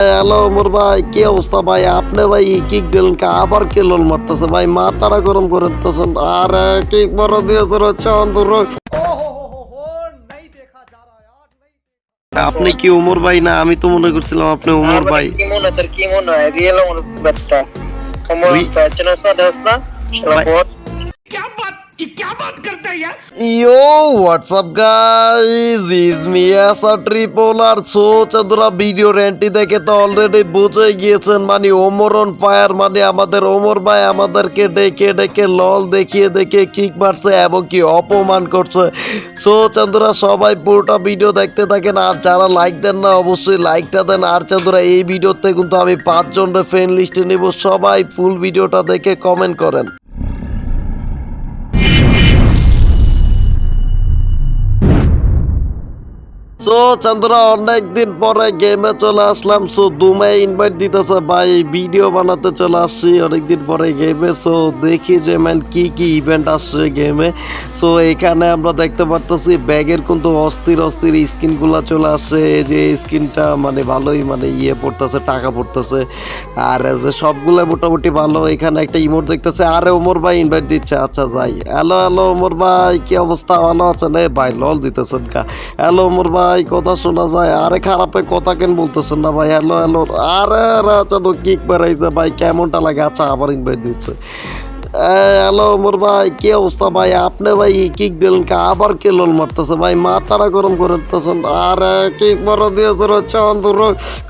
Hello Omar ভাই কি অবস্থা ভাই? আপনি ভাই কিক দিলেন কা? আবার কে লোল মারতেছে ভাই? মাথাটা গরম করে দিতেছেন। আরে কিক বড় দিয়েছে রে চন্দুর আপনি কি উমর ভাই? না আমি তো মনে করছিলাম আপনি ওমর ভাই। কি মনে তোর কি মনে হয়? রিয়েল মনে ব্যাপারটা সময় Oui. চেনা সাদাস না বট yo what's up guys is me এসা triple R so Chandra video রেন্টি দেখে তো অলরেডি বুঝে গিয়েছেন মানে ওমর অন ফায়ার মানে আমাদের ওমর ভাই আমাদেরকে ডেকে ডেকে লল দেখিয়ে দেখে কিক মারছে এবং কি অপমান করছে। সো চন্দ্রা সবাই পুরোটা ভিডিও দেখতে থাকেন, আর যারা লাইক দেন না, অবশ্যই লাইকটা দেন। আর চন্দ্রা এই ভিডিওতে কিন্তু আমি পাঁচজনের ফ্রেন্ড লিস্টে নিব, সবাই ফুল ভিডিওটা দেখে কমেন্ট করেন। সো চন্দ্র, অনেকদিন পরে গেমে চলে আসলাম সো দুমে ইনভাইট দিতেছে ভাই ভিডিও বানাতে চলে আসছি, অনেকদিন পরে গেমে সো দেখি যে ম্যান কি কি ইভেন্ট আসছে গেমে সো এখানে আমরা দেখতে পারতেছি, ব্যাগের কিন্তু অস্থির অস্থির স্কিনগুলো চলে আসছে যে স্কিনটা মানে ভালোই মানে ইয়ে পড়তেছে, টাকা পড়তেছে। আর যে সবগুলো মোটামুটি ভালো, এখানে একটা ইমোট দেখতেছে, আরে ওমর ভাই ইনভাইট দিচ্ছে আচ্ছা যাই। হ্যালো হ্যালো, ওমর ভাই, কি অবস্থা? ভালো আছেন? এ ভাই লল দিতেছেন কা। হ্যালো, ওমর ভাই কথা শোনা যায়। আরে খারাপে কথা কেন বলতেছেন না ভাই? হ্যালো হ্যালো আরে আরে আচ্ছা তো কিক বেড়াইছে ভাই কেমনটা লাগে? আচ্ছা আবার ইনভাইট দিচ্ছে। হ্যালো মোর ভাই কি অবস্থা ভাই? আপনি ভাই কিক দিলেন কা? আবার কে লোল মারতেছে ভাই? মাথাটা গরম করে দিতেছেন। আরে কিক বড় দিয়েছে রে চন্দুর।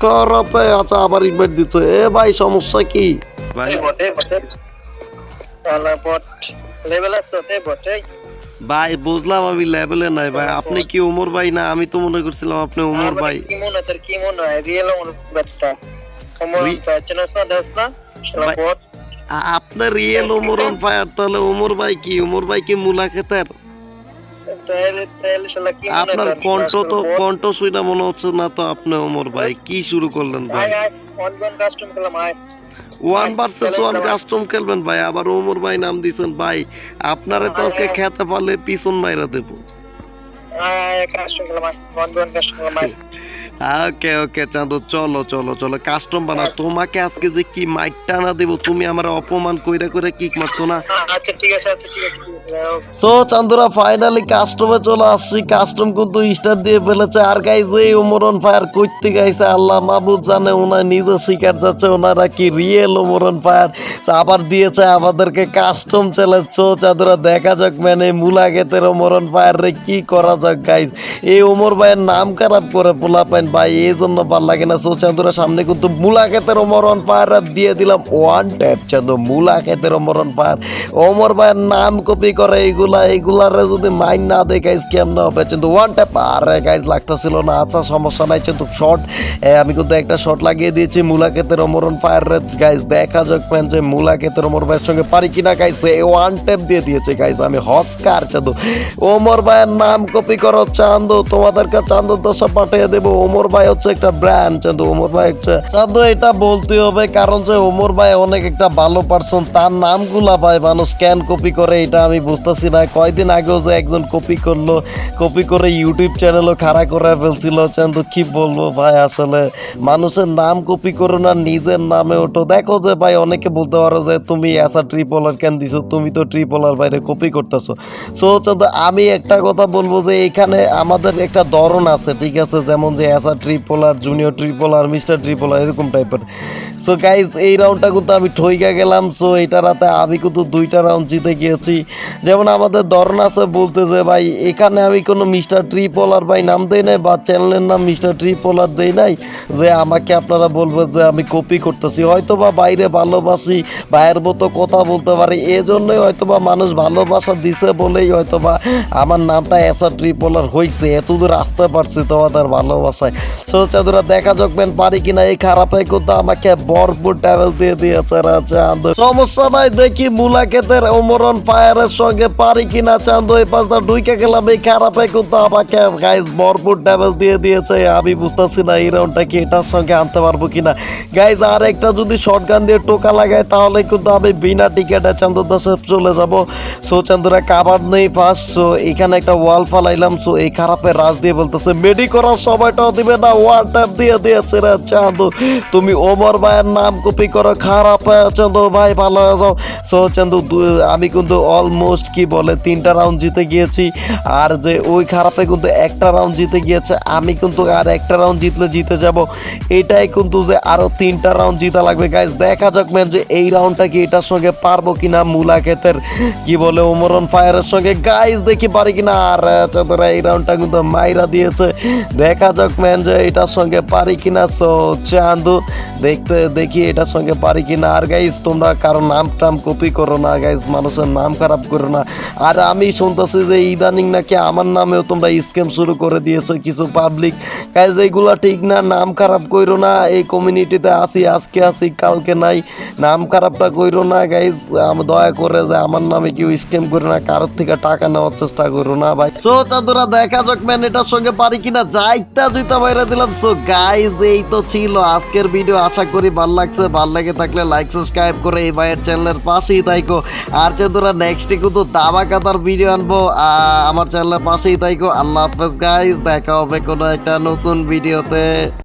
খারাপে। আচ্ছা আবার ইনভাইট দিচ্ছে। এ ভাই সমস্যা কি? ভাই বটে বটে তাহলে বট। লেভেল আছে তে বটে ভাই বুঝলাম আমি লেভেলে নাই ভাই। আপনি কি ওমর ভাই না আমি তো মনে করছিলাম আপনি ওমর ভাই। কি মনে তোর কি মনে হয়? রিয়েল মনে ব্যাপারটা সময় Oui. চেনা সাদাস না Bye. বট আ- আপনার রিয়েল ওমর অন ফায়ার তাহলে ওমর ভাই কি? ওমর ভাই কি মুলা খেতের তাহলে তাহলে শালা কি হয় আপনার? কণ্ঠ তো? কণ্ঠ শুইনা মনে হচ্ছে না তো আপনি ওমর ভাই। কি শুরু করলেন ভাই? কাস্টম খেলাম আয়। ওয়ান ভার্সেস ওয়ান কাস্টম খেলবেন ভাই আবার ওমর ভাই নাম দিছেন ভাই। আপনারে তো আজকে খেতে পারলে পিছন মাইরা দেবো। কাস্টম অন গন কাস্টম খেলাম আয় ওকে ওকে চাঁদু চলো চলো চলো। কাস্টম বানাও। তোমাকে আজকে যে কি মাইটটা না দেবো তুমি আমার অপমান কইরা করে কিক মারছো না? আচ্ছা ঠিক আছে আচ্ছা ঠিক আছে সো চান্দুরা ফাইনালি কাস্টমে চলে আসছি। কাস্টম কিন্তু স্টার দিয়ে ফেলেছে। আর গাইজ এই ওমরন ফায়ার করতে গাইছে আল্লাহ মাহবুদ জানে ওনার নিজে শিকার যাচ্ছে ওনারা কি রিয়েল ওমরন ফায়ার আবার দিয়েছে আমাদেরকে কাস্টম চ্যালেঞ্জ সো চান্দুরা দেখা যাক মানে মুলা গেতের ওমরন ফায়ার রে কি করা যাক গাইজ এই ওমর ভাইয়ের নাম খারাপ করে পোলা পাইন ভাই, এই জন্য ভালো লাগে না। সো চান্দুরা সামনে কিন্তু মুলা গেতের ওমরন ফায়ার দিয়ে দিলাম ওয়ান ট্যাপ চান্দু মুলা গেতের ওমরন ফায়ার ওমর ভাইয়ের নাম কপি করে এইগুলা, এইগুলারে যদি মাইন না দেয় গাইজ কেমন হবে? কিন্তু ওয়ান ট্যাপ আরে গাইজ লাগতেছিল না। আচ্ছা সমস্যা নাই কিন্তু শর্ট আমি কিন্তু একটা শর্ট লাগিয়ে দিয়েছি, মুলাকেতের অমরণ ফায়ার গাইজ দেখা যাক ম্যান যে মুলাকেতের অমর ভাইয়ের সঙ্গে পারি কিনা গাইজ ওয়ান ট্যাপ দিয়ে দিয়েছে গাইজ আমি হক কার চাঁদু। ওমর ভাইয়ের নাম কপি করো চান্দু তোমাদেরকে চান্দু দশা পাঠিয়ে দেবো। ওমর ভাই হচ্ছে একটা ব্র্যান্ড চান্দু ওমর ভাই একটা চান্দু এটা বলতে হবে, কারণ যে ওমর ভাই অনেক একটা ভালো পার্সন তার নামগুলা ভাই মানুষ স্ক্যান কপি করে, এটা আমি বুঝতেছি না। কয়দিন আগেও যে একজন কপি করল কপি করে ইউটিউব চ্যানেলও খাড়া করে ফেলছিল। চান্দু কি বলব ভাই, আসলে মানুষের নাম কপি করো না, নিজের নামে ওঠো। দেখো যে ভাই, অনেকে বলতে পারো যে তুমি এসা ট্রিপলার কেন দিছো? তুমি তো ট্রিপলার বাইরে কপি করতেছো। সো চান্দু আমি একটা কথা বলব যে এখানে আমাদের একটা ধরন আছে, ঠিক আছে? যেমন যে এসা Tripler junior Tripler mister Tripler এরকম টাইপের সো গাইজ এই রাউন্ডটা কিন্তু আমি ঠইকা গেলাম। সো এটা রাতে আমি কিন্তু দুইটা রাউন্ড জিতে গিয়েছি। যেমন আমাদের ধরন আছে, বলতে যে ভাই, এখানে আমি কোনো মিস্টার ট্রিপলার ভাই নাম দেই নাই বা চ্যানেলের নাম মিস্টার ট্রিপলার দেই নাই, যে আমাকে আপনারা বলবেন যে আমি কপি করতেছি। হয়তো বা বাইরে ভালোবাসি, ভাইয়ের মতো কথা বলতে পারি এই জন্যই হয়তো বা মানুষ ভালোবাসা দিছে বলেই হয়তো বা আমার নামটা এসা ট্রিপলার হয়েছে এতদূর আসতে পারছি তোমাদের ভালোবাসায়। সো চাদুরা, দেখা যাকবেন পারি কিনা এই খারাপে কিন্তু আমাকে ভরপুর ট্রাভেল দিয়ে দিয়েছে রাজা সমস্যা নাই, দেখি মুলাকেতের ওমরন ফায়ারের সঙ্গে পারি কিনা চান্দো এই পাঁচটা ডুইকে গেলাম, এই খারাপে কিন্তু আমাকে গাইজ ভরপুর ট্রাভেল দিয়ে দিয়েছে। আমি বুঝতেছি না এই রাউন্ডটা কি এটার সঙ্গে আনতে পারব কিনা। গাইজ আর একটা যদি শর্ট গান দিয়ে টোকা লাগায়, তাহলে কিন্তু আমি বিনা টিকেটে চান্দর দাসে চলে যাব। সো চান্দুরা কাবার নেই ফার্স্ট সো এখানে একটা ওয়াল ফালাইলাম সো এই খারাপের রাজ দিয়ে বলতেছে মেডি করার সময়টাও দিবে না ওয়ান দিয়ে দিয়েছে রে চান্দু তুমি ওমর ভাইয়ের নাম কপি করো, খারাপ হয়ে চান্দু ভাই ভালো হয়ে যাও। সো চান্দু দু- আমি কিন্তু অলমোস্ট কি বলে, তিনটা রাউন্ড জিতে গিয়েছি। আর যে ওই খারাপে কিন্তু একটা রাউন্ড জিতে গিয়েছে, আমি কিন্তু আর একটা রাউন্ড জিতলে জিতে যাব। এটাই কিন্তু যে আরও তিনটা রাউন্ড জিতা লাগবে। গাইজ দেখা যাক ম্যান যে এই রাউন্ডটা কি এটার সঙ্গে পারব কিনা মুলা ক্ষেতের, কি বলে ওমরন ফায়ারের সঙ্গে। গাইজ দেখি পারি কিনা। আর চাঁদরা এই রাউন্ডটা কিন্তু মাইরা দিয়েছে। দেখা যাক ম্যান যে এটার সঙ্গে পারি কিনা সো চান্দু, দেখতে দেখি এটার সঙ্গে পারি কিনা। আর গাইজ তোমরা কারও নাম টাম কপি করো না গাইজ মানুষের নাম খারাপ করো না। আর আমি শুনতেছি যে ইদানিং নাকি আমার নামেও তোমরা স্ক্যাম শুরু করে দিয়েছ কিছু পাবলিক গাইজ এইগুলা ঠিক না, নাম খারাপ কইরো না, এই কমিউনিটিতে আসি আজকে আসি কালকে নাই। নাম খারাপটা কইরো না গাইজ আমি দয়া করে যে আমার নামে কেউ স্ক্যাম করো না, কারোর থেকে টাকা নেওয়ার চেষ্টা করো না, ভাই। সো চাঁদুরা দেখা যাক ম্যান এটার সঙ্গে পারি কিনা, যাইতা জুইতা বাইরে দিলাম। সো গাইজ এই তো ছিল আজকের ভিডিও আশা করি ভালো লাগছে। ভালো লাগে থাকলে লাইক সাবস্ক্রাইব করে এই ভাইয়ের চ্যানেলের পাশেই থাইকো। আর চাঁদুরা নেক্সটে কিন্তু দাবা কাতার ভিডিও আনব আমার চ্যানেলের পাশেই থাইকো। আল্লাহ হাফেজ গাইজ দেখা হবে কোনো একটা নতুন ভিডিওতে